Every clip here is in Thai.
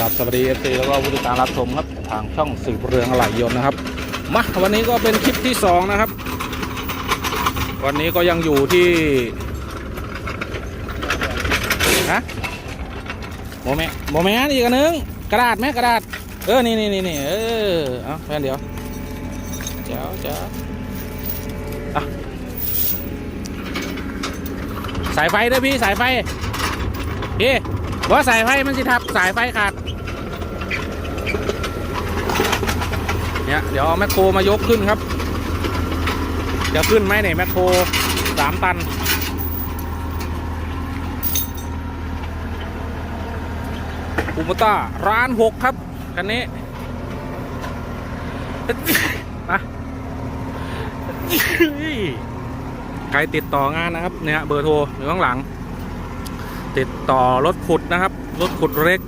ครับสวัสดีเอฟซีแล้วก็ผู้ติดตามรับชมครับทางช่องสื่อเรืองอะไหลยนต์นะครับมาวันนี้ก็เป็นคลิปที่สองนะครับ วันนี้ก็ยังอยู่ที่ฮะโมเมโมเมนอีกอันนึงกระดาษไหมกระดาษเออนี่นี่นี่นี่เออเอาแฟนเดียวเจ้าเจ้าอะสายไฟด้วยพี่สายไฟพี่ว่าสายไฟมันสิทับสายไฟขาด เนี่ยเดี๋ยวเอาแมคโครมายกขึ้นครับ จะขึ้นไหมเนี่ยแมคโครสามตันอุมต้าร้านหกครับ คันนี้มาใครติดต่องานนะครับ เนี่ยเบอร์โทรอยู่ข้างหลัง ติดต่อรถขุดนะครับ รถขุดเล็ก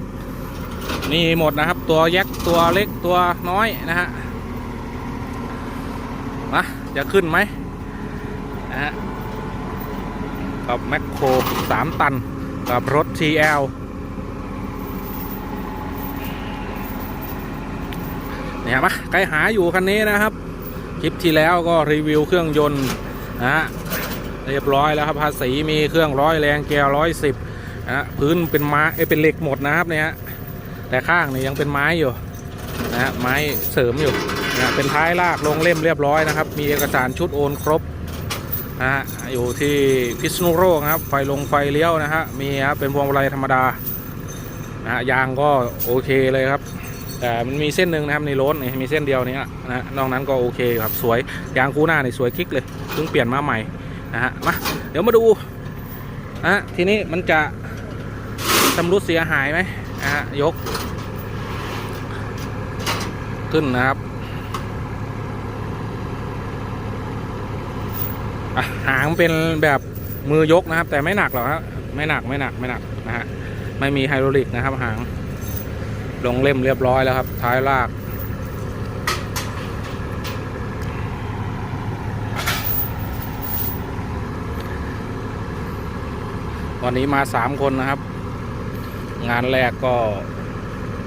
นี่หมดนะครับ ตัวแยกตัวเล็กตัวน้อยนะฮะ มาจะขึ้นไหมนะฮะกับแมคโครสามตัน กับรถ TL เนี่ยมาใครหาอยู่คันนี้นะครับ คลิปที่แล้วก็รีวิวเครื่องยนต์นะฮะเรียบร้อยแล้วครับภาษีมีเครื่องร้อยแรงแกวร้อยสิบนะฮะพื้นเป็นไม้เอเป็นเหล็กหมดนะครับเนี่ยแต่ข้างนี่ยังเป็นไม้อยู่นะฮะไม้เสริมอยู่ นะเป็นท้ายลากลงเล่มเรียบร้อยนะครับ มีเอกสารชุดโอนครบนะฮะอยู่ที่พิษณุโลกนะครับ ไฟลงไฟเลี้ยวนะฮะมีครับเป็นพวงมาลัยธรรมดานะฮะยางก็โอเคเลยครับ แต่มันมีเส้นหนึ่งนะครับในรถนี่มีเส้นเดียวนี้นะฮะนอกนั้นก็โอเคครับสวยยางคู่หน้านี่สวยคลิกเลยเพิ่งเปลี่ยนมาใหม่นะฮะมาเดี๋ยวมาดูนะฮะทีนี้มันจะชำรุดเสียหายไหมนะฮะยก ขึ้นนะครับอะ หางเป็นแบบมือยกนะครับ แต่ไม่หนักหรอกครับไม่หนักไม่หนักไม่หนักนะฮะไม่มีไฮดรอลิกนะครับหาง ลงเล่มเรียบร้อยแล้วครับ ท้ายลาก วันนี้มาสามคนนะครับ งานแรกก็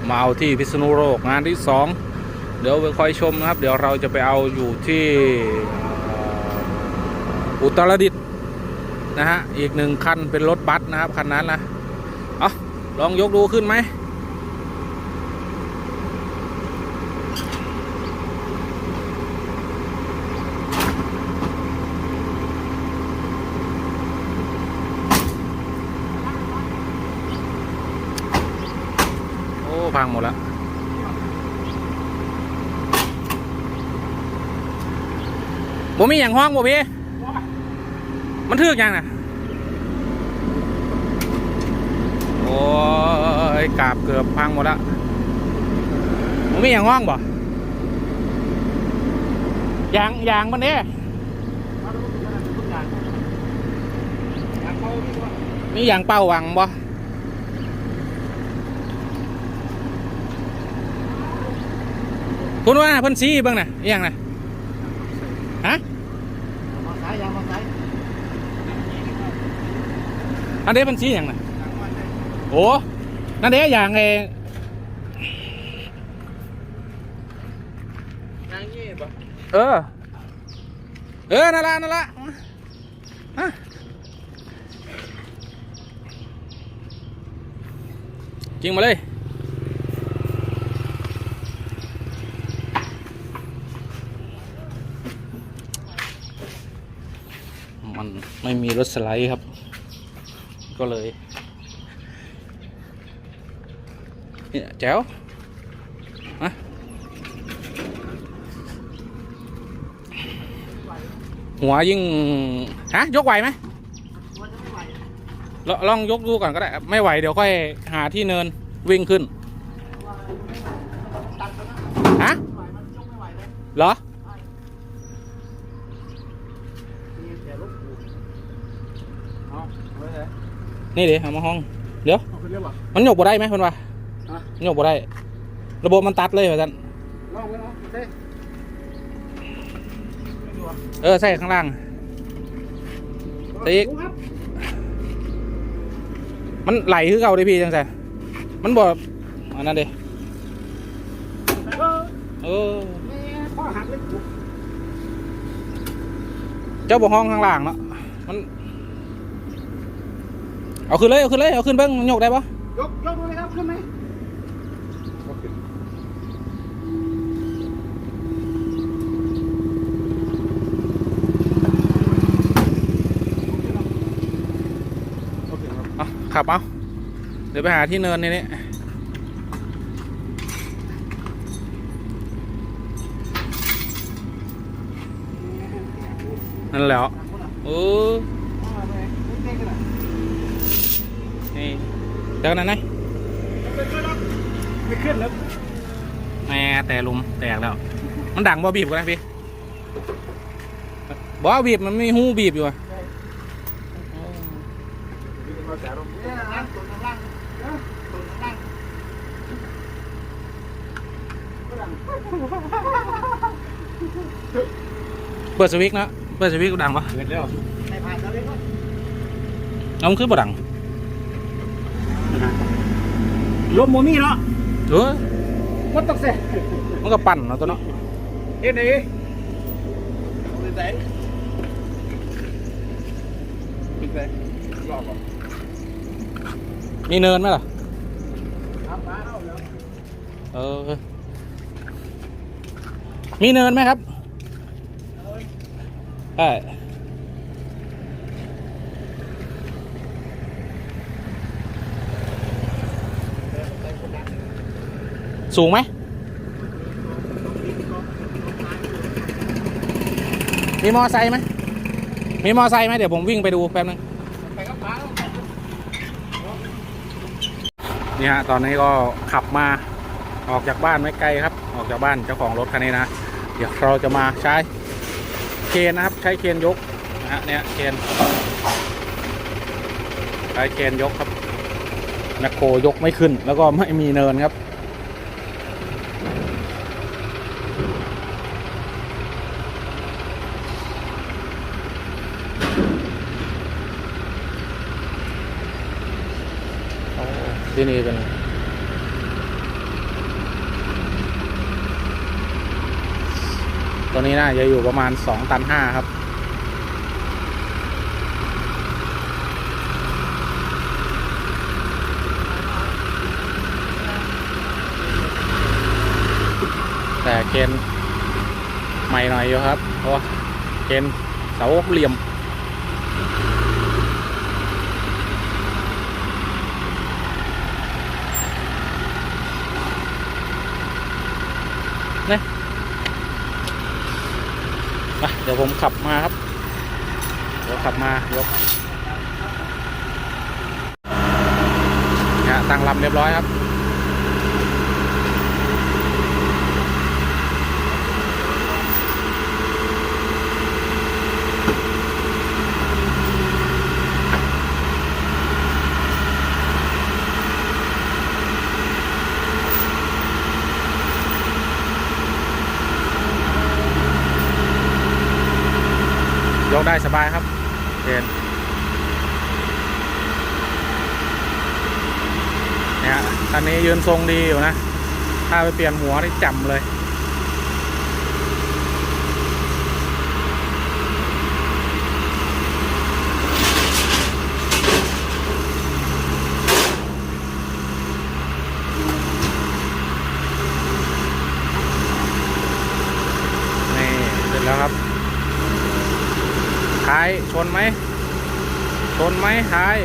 มาเอาที่พิษณุโลกงานที่สองเดี๋ยวไปคอยชมนะครับ เดี๋ยวเราจะไปเอาอยู่ที่ อุตรดิตถ์นะฮะ อีกหนึ่งคันเป็นรถบัสนะครับ คันนั้นนะเอาลองยกดูขึ้นไหมโอ้พังหมดแล้ว บ่มีอย่างห้องบ่พี่ มันทึกยังนะโอ้ยกาบเกือบพังหมดล้วบ่มีอย่างห้องบ่ยางยางมันเนี่ยมีอย่างเป่าหวังบ่คุณว่าเพิ่นซีบ้างนะอย่างนะฮะ มาสายยางมาสาย อันเด้เพิ่นซีอหย่างนะโอ้นั่นเด้อย่างไงยางยี่ป่ะเออ เออ นั่นละนั่นละฮะจริงมาเลยมันไม่มีรถสไลด์ครับ ก็เลยเนี่ยแจ๋วฮะหัวยิ่งฮะยกไหวไหมลองยกดูก่อนก็ได้ ไม่ไหวเดี๋ยวค่อยหาที่เนินวิ่งขึ้นฮะเหรอ นี่ดิเอามาห้องเดี๋ยวเอาขึ้นเรียบป่ะ มันหยกบ่ได้ไหมเพิ่นว่าฮะหยกบ่ได้ ระบบมันตัดเลยเหมือนกันลองไว้เนาะเต้เออใส่ข้างล่างติ๊กครับมันไหลคือเก่าเด้พี่จังไสมันบ่อันนั้นดิเออ แม่พ่อหักเลยเจ้าบ่ห้องข้างล่างเนาะมัน เอาขึ้นเลย เอาขึ้นเลย เอาขึ้นเบิ้งยกได้ปะยกยกดูเลยครับขึ้นไหมเอาขับเอาเดี๋ยวไปหาที่เนินนี่นี่นั่นแหล้วเออนี่ เดี๋ยวนั้นไงไม่ขึ้นแล้วแหม่แต่ลุมแตกแล้ว มันดังบ่บีบกันนะพี่บ่บีบมันไม่หูบีบอยู่อะเนี่ยนะตัวข้างล่างนะตัวข้างล่างเปิดสวิตช์นะเปิดสวิตช์ก็ดังปะเกิดแล้วใครผ่านแล้วเลยก็เอามันขึ้นบ่ดัง ลมโมมี่เนาะเออมันต้องเสร็จมันก็ปั่นเนาะตัวเนาะเฮ็ดไหนเป็นไหนเป็นไหนรอบอะมีเนินไหมล่ะทำมาเอาแล้วเออ มีเนินไหมครับใช่ สูงไหมมีมอไซค์ไหมมีมอไซค์ไหมเดี๋ยวผมวิ่งไปดูแป๊บนึงนี่ฮะตอนนี้ก็ขับมาออกจากบ้านไม่ไกลครับ ออกจากบ้านเจ้าของรถคันนี้นะเดี๋ยวเราจะมาใช้เคนนะครับ ใช้เคนยกนะฮะเนี่ยเคนใช้เคนยกครับแมคโครยกไม่ขึ้น แล้วก็ไม่มีเนินครับ โอ้ ที่นี่เป็นตัวนี้น่าจะอยู่ประมาณ2ตัน5ครับแต่เกณฑ์ใหม่หน่อยอยู่ครับเพราะเกณฑ์เสาเหลี่ยม เนี่ยมา เดี๋ยวผมขับมาครับ เดี๋ยวขับมายกเนี่ยตั้งลำเรียบร้อยครับ ยกได้สบายครับเห็นเนี่ยคันนี้ ยืนทรงดีอยู่นะ ถ้าไปเปลี่ยนหัวนี่จำเลย นี่ เสร็จแล้วครับ ท้ายชนไหม ชนไหมท้าย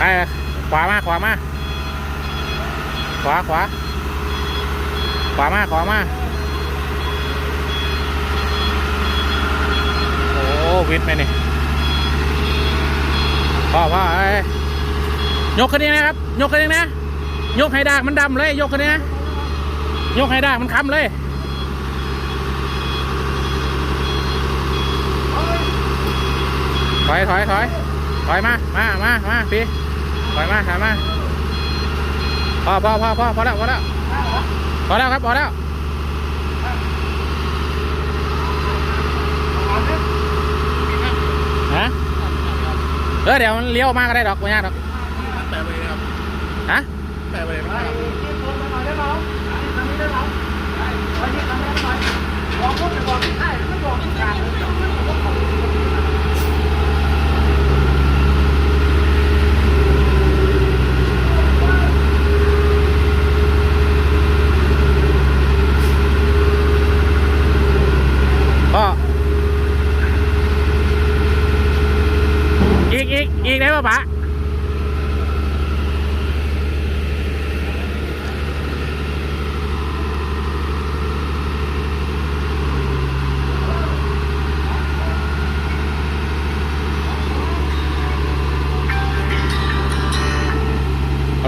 ไปขวามาขวามาขวาขวาขวามาขวามาโอ้วิทย์ไหมนี่พ่อพ่อเอ้ยกขึ้นนี้นะครับ ยกขึ้นนี้นะ ยกให้ดากมันดำเลย ยกขึ้นนี้นะยกให้ดากมันค้ำเลยถอยถอยถอยถอยมา มา มา มาพี่ ถอยมาหายมาพอพอพอพอพอแล้วพอแล้วพอแล้วครับพอแล้วฮะเออเดี๋ยวมันเลี้ยวมากก็ได้ดอกไม่ยากดอกแปะไปเลยครับฮะแปะไปเลยครับขอพูดไปบอกได้ไม่บอกทุกการ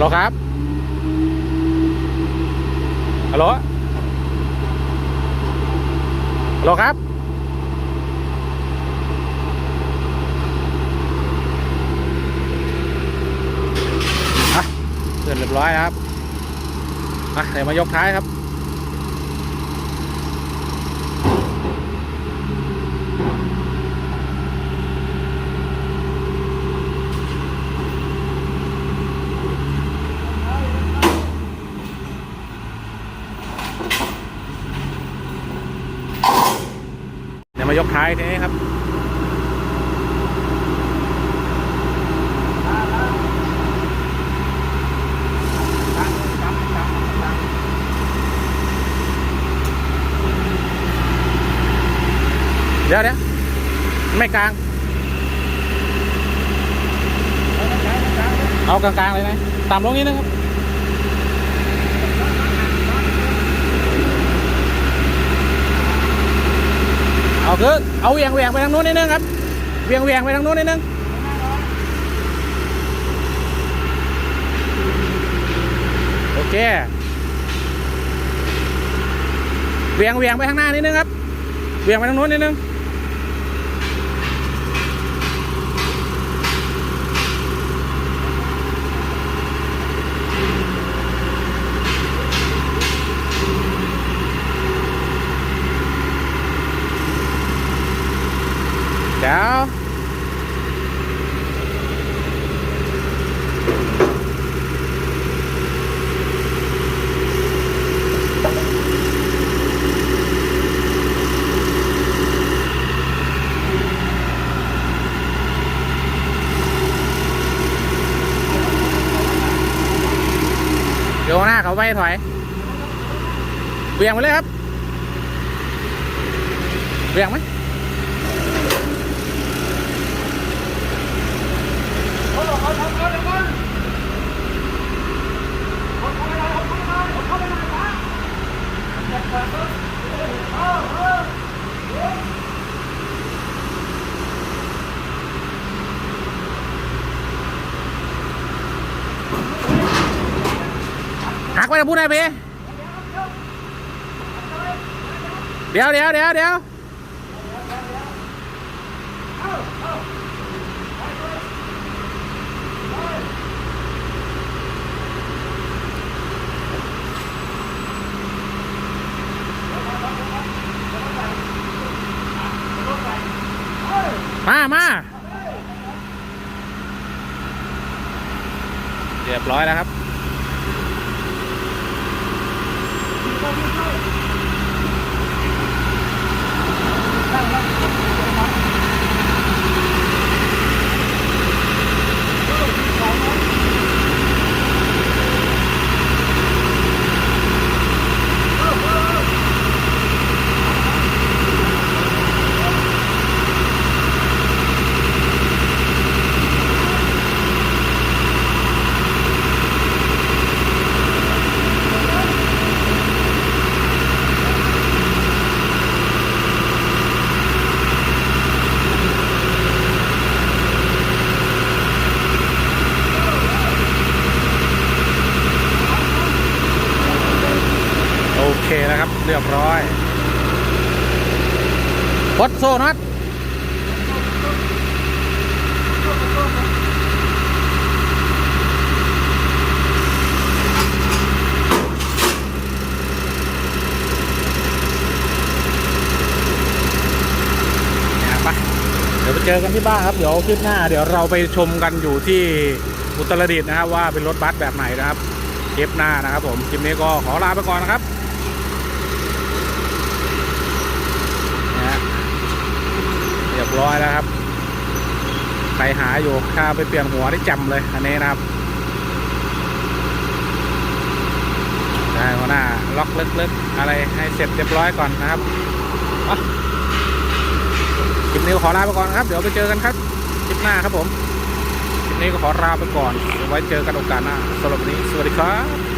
โหลครับ ฮัลโหล ฮัลโหลครับ อะเสร็จเรียบร้อยครับ อะเดี๋ยวมายกท้ายครับายกท้ายทีนี้ครับเดี๋ยวเดี๋ยวไม่กลาง เอากลางๆเลยนะต่ำลงนิดนึงครับ เอาคือเอาเวียงเวียงไปทางนู้นนิดนึงครับเวียงเวียงไปทางนู้นนิดนึงโอเคเวียงเวียงไปข้างหน้านิดนึงครับเวียงไปทางนู้นนิดนึงเดี๋ยว เขาไปถอยเบี่ยงไปเลยครับเบี่ยงไหมหัก ไปนะพูดได้พี่เดี๋ยวเดี๋ยวเดี๋ยวเดี๋ยวมามาเรียบร้อยแล้วครับ โอเคนะครับ เรียบร้อย กดโซ่น็อตเนี่ยไปเดี๋ยวยวไปเจอกันที่บ้านครับ เดี๋ยวคลิปหน้า เดี๋ยวเราไปชมกันอยู่ที่อุตรดิตถ์นะครับ ว่าเป็นรถบัสแบบไหนนะครับคลิปหน้านะครับผมคลิปนี้ก็ขอลาไปก่อนนะครับนะฮะเร้อยแล้วครับใครหาอยู่ถ้าไปเปลี่ยนหัวได้จำเลย อันนี้นะครับได้หัวหน้าล็อกลึกๆ อะไรให้เสร็จเรียบร้อยก่อนนะครับคลิปนี้ขอลาไปก่อนครับ เดี๋ยวไปเจอกันครับคลิปหน้าครับผมคลิปนี้ก็ขอลาไปก่อนไว้เจอกันโอกาสหน้าสำหรับวันนี้ สวัสดีครับ